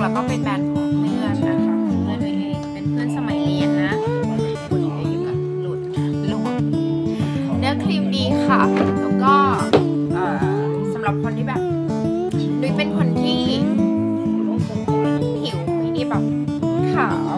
แล้วก็เป็นแบรนด์ของเพื่อนนะคะเพื่อนตัวเองเป็นเพื่อนสมัยเรียนนะคุณเองกับหลุดหลุดเนื้อครีมดีค่ะ แล้วก็เอ่อสำหรับคนที่แบบนุ้ยเป็นคนที่ผิวไม่ได้แบบขาว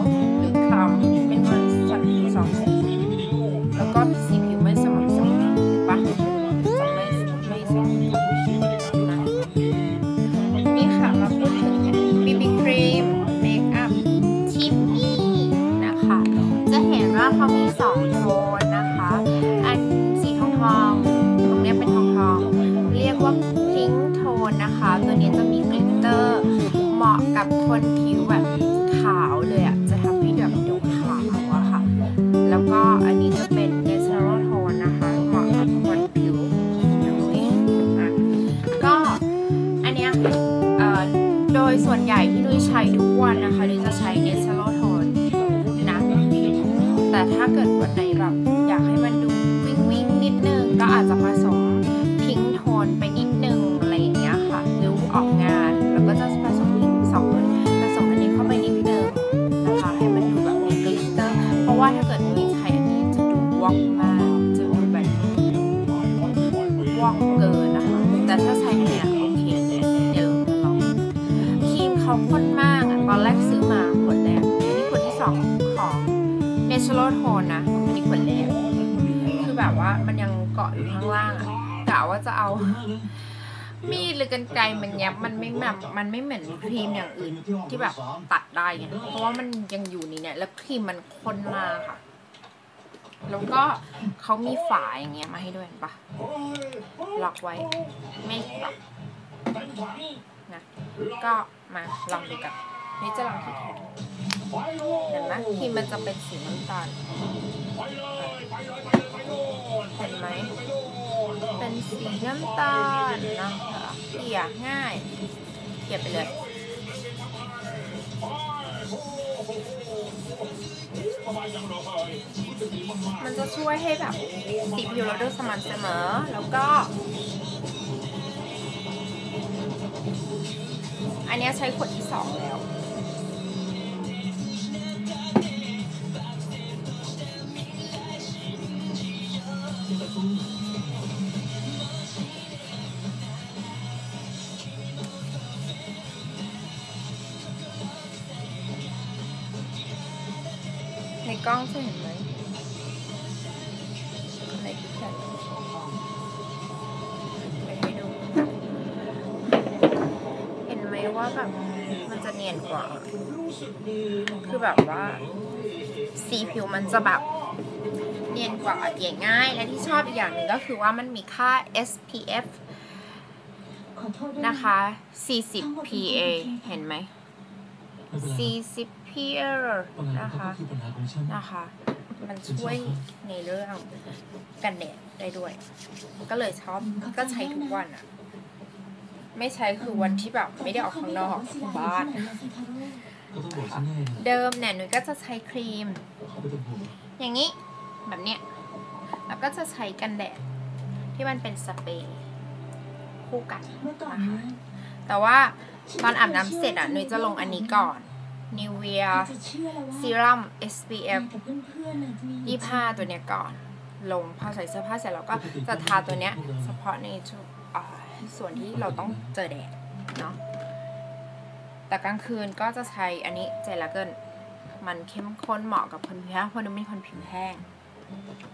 โดยส่วนใหญ่ที่นุ้ยใช้ทุกวันนะคะนุ้ยจะใช้เอสโลทอนนะแต่ถ้าเกิดวันไหนแบบอยากให้มันดูวิงวิงนิดนึงก็อาจจะผสม ซื้อมาขวดแรกอันนี้ขวดที่สองของ natural tone นะอันนี้ขวดแรกคือแบบว่ามันยังเกาะอยู่ข้างล่างอะกะว่าจะเอา มีดหรือกันไกรมันแยบมันไม่แบบมันไม่เหมือนครีมอย่างอื่นที่แบบตัดได้ไงเพราะว่ามันยังอยู่นี่เนี่ยแล้วครีมมันข้นมากค่ะ แล้วก็เขามีฝาอย่างเงี้ยมาให้ด้วยเห็นปะล็อกไว้ไม่ล็อกนะก็มาลองดูกัน นี่จะลองที่แขนเห็นไหมครีมมันจะเป็นสีน้ำตาลเห็นไหมเป็นสีน้ำตาลนะคะเกลี่ยง่ายเกลี่ยไปเลยมันจะช่วยให้แบบสีผิวเราดูสม่ำเสมอ แล้วก็ อันนี้ใช้ขวดที่สองแล้ว ในกล้องจะเห็นไหมในที่แขนไปให้ดู เห็นไหมว่าแบบมันจะเนียนกว่า คือแบบว่า สีผิวมันจะแบบเนียนกว่าเกลี่ยง่าย และที่ชอบอีกอย่างหนึ่งก็คือว่ามันมีค่า SPF นะคะ 40 PA เห็นไหม40 PA นะคะคือปัญหาของฉันะคะ มันช่วยในเรื่องกันแดดได้ด้วย ก็เลยชอบก็ใช้ทุกวันอะไม่ใช้คือวันที่แบบไม่ได้ออกข้างนอกบ้านก็ต้องบอกฉันน่นะเดิมเนี่ยหนูก็จะใช้ครีมองห่วงอย่างนี้แบบเนี้ยแล้วก็จะใช้กันแดดที่มันเป็นสเปรย์คู่กันนะคะแต่ว่าตอนอาบน้ำเสร็จอะหนูจะลงอันนี้ก่อน Nivea Serum SPF 25 ตัวเนี้ยก่อน ลงพอใส่เสื้อผ้าเสร็จเราก็จะทาตัวเนี้ยเฉพาะในชุดอ่าส่วนที่เราต้องเจอแดดเนาะแต่กลางคืนก็จะใช้อันนี้เจลาเกิลมันเข้มข้นเหมาะกับคนผิวแห้งเพราะหนูเป็นคนผิวแห้ง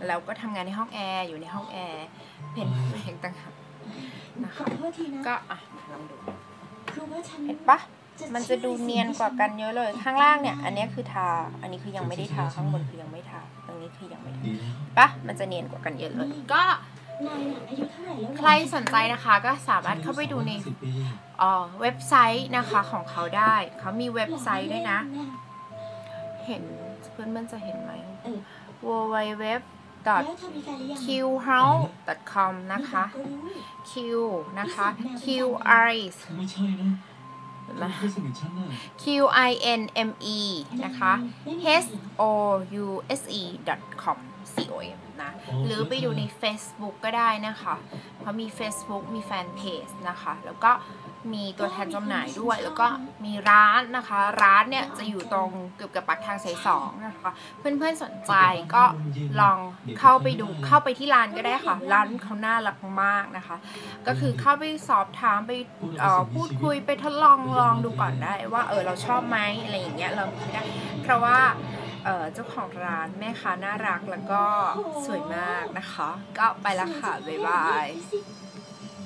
แล้วก็ทำงานในห้องแอร์อยู่ในห้องแอร์เป็นเพลงต่างหากนะคะก็อะลองดูเห็นปะ มันจะดูเนียนกว่ากันเยอะเลย ข้างล่างเนี่ย อันเนี้ยคือทา อันนี้คือยังไม่ได้ทา ข้างบนคือยังไม่ทา ตรงนี้คือยังไม่ทาดีแล้วปะมันจะเนียนกว่ากันเยอะเลย ก็ใครสนใจนะคะก็สามารถเข้าไปดูในสิบปีเอ่อเว็บไซต์นะคะของเขาได้ เขามีเว็บไซต์ด้วยนะ เห็นเพื่อนมันจะเห็นไหม www qhouse.com นะคะ q นะคะ q i ไ q i n m e นะคะ h o u s e com c o m นะหรือไปดูใน Facebook ก็ได้นะคะเพราะมี Facebook มีแฟนเพจนะคะ แล้วก็มีตัวแทนจำหน่ายด้วย แล้วก็มีร้านนะคะ ร้านเนี่ยจะอยู่ตรงเกือบกับปากทางสายสองนะคะ เพื่อนๆสนใจก็ลองเข้าไปดูเข้าไปที่ร้านก็ได้ค่ะ ร้านเขาน่ารักมากนะคะ ก็คือเข้าไปสอบถามไปเอ่อพูดคุยไปทดลองลองดูก่อนได้ว่าเออเราชอบไหมอะไรอย่างเงี้ยเราไม่ได้เพราะว่าเอ่อ เจ้าของร้านแม่ค้าน่ารักแล้วก็สวยมากนะคะ ก็ไปละค่ะ บ๊ายบาย